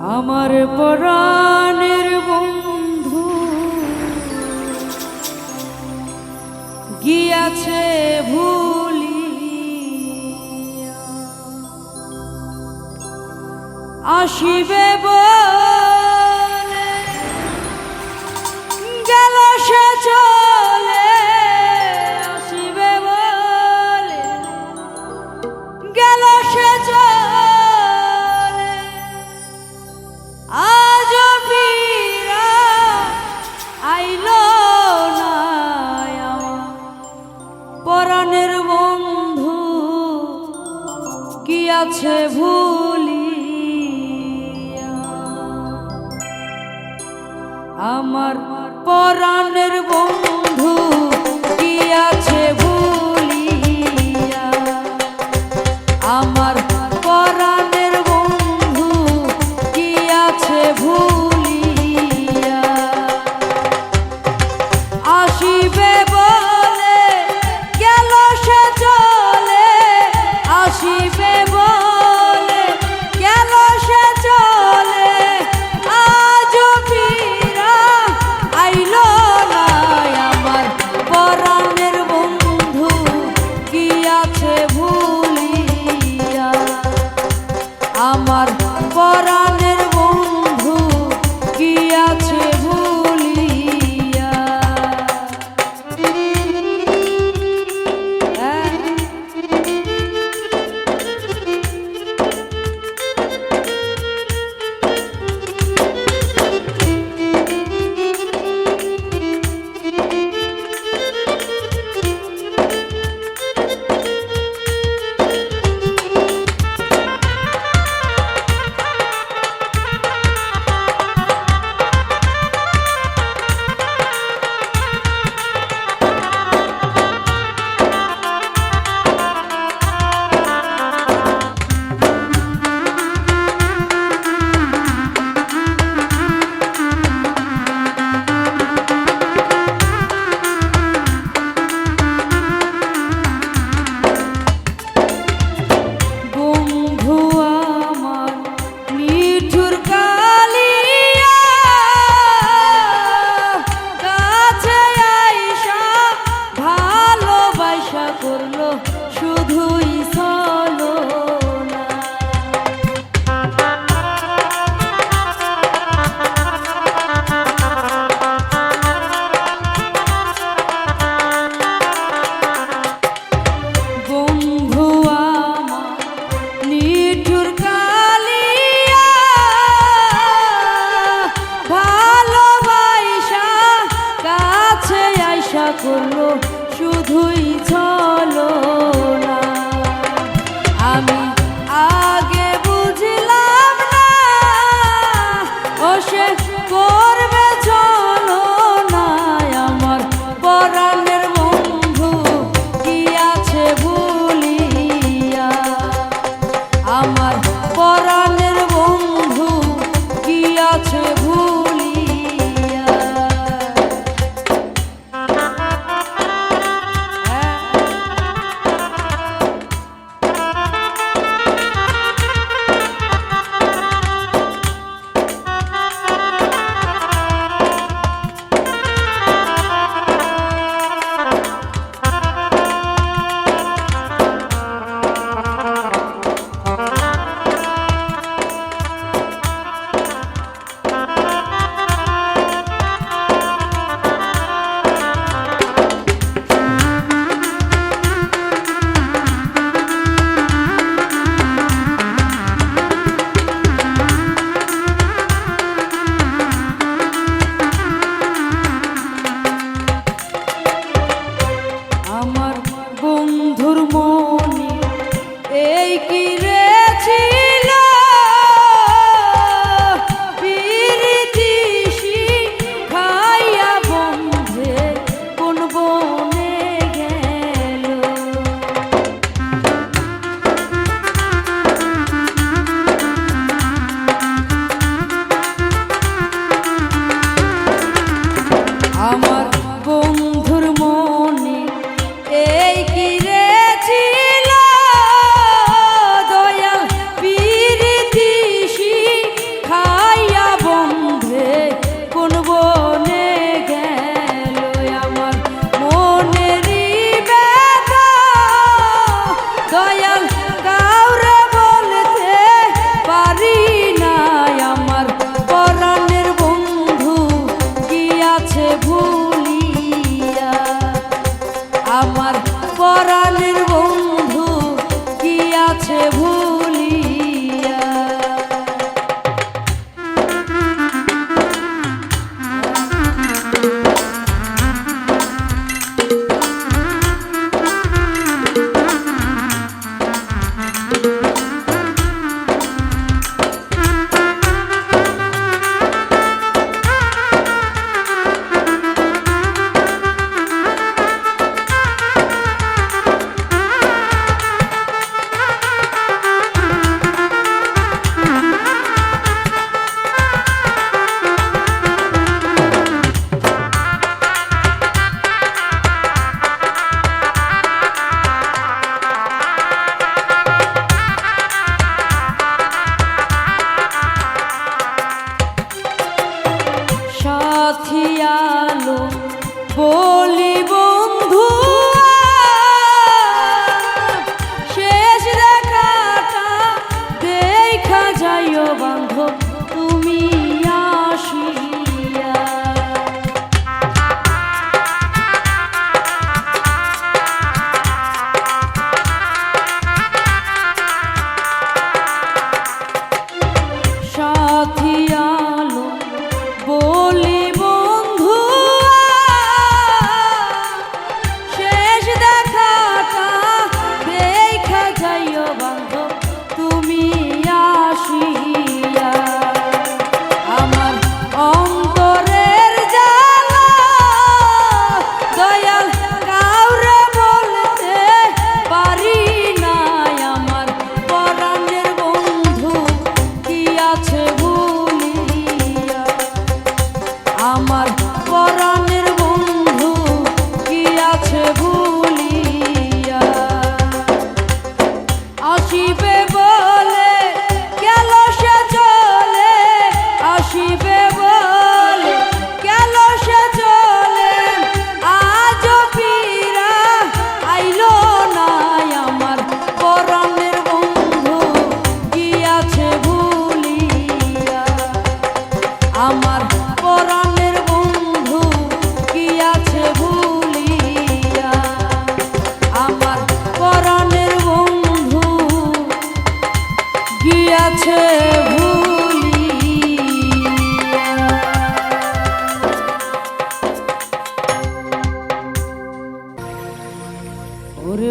আমার পরাণের বন্ধু। গিয়াছে ভুলি আসিবে বল গেছে ভুলিয়া। আমার পরাণের বন্ধু কি আছে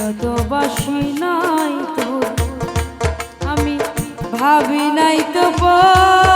যতবাসী নাই তো আমি ভাবি নাই তো বল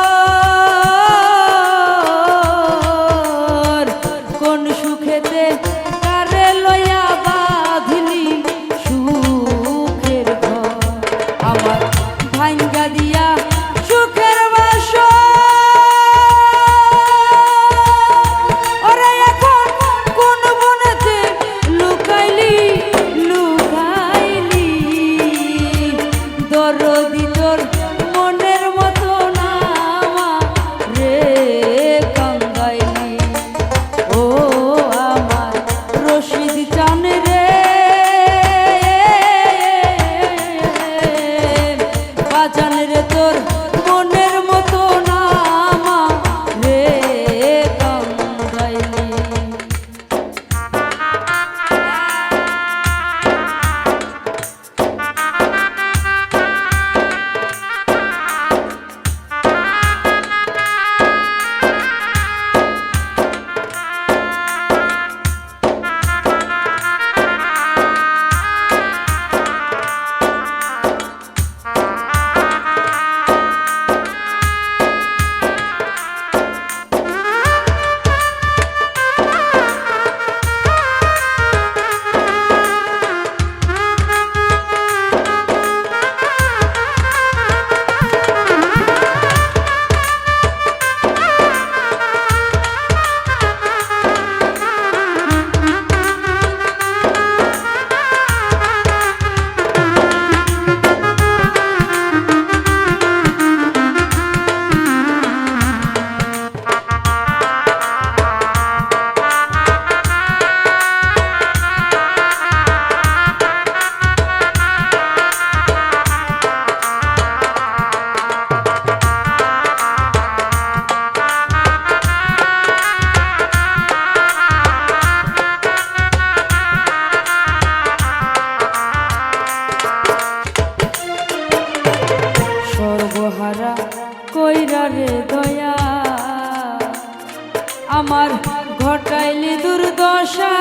আমার ঘটাইলি দুর্দশা।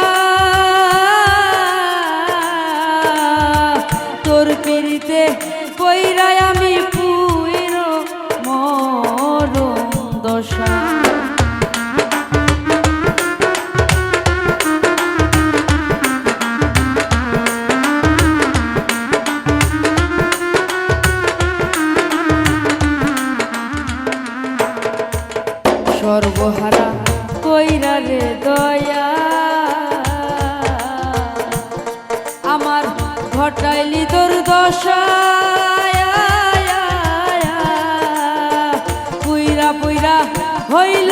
তোর পিড়িতে পৈরায় আমি পুইরা পুইরা হইল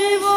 hoje.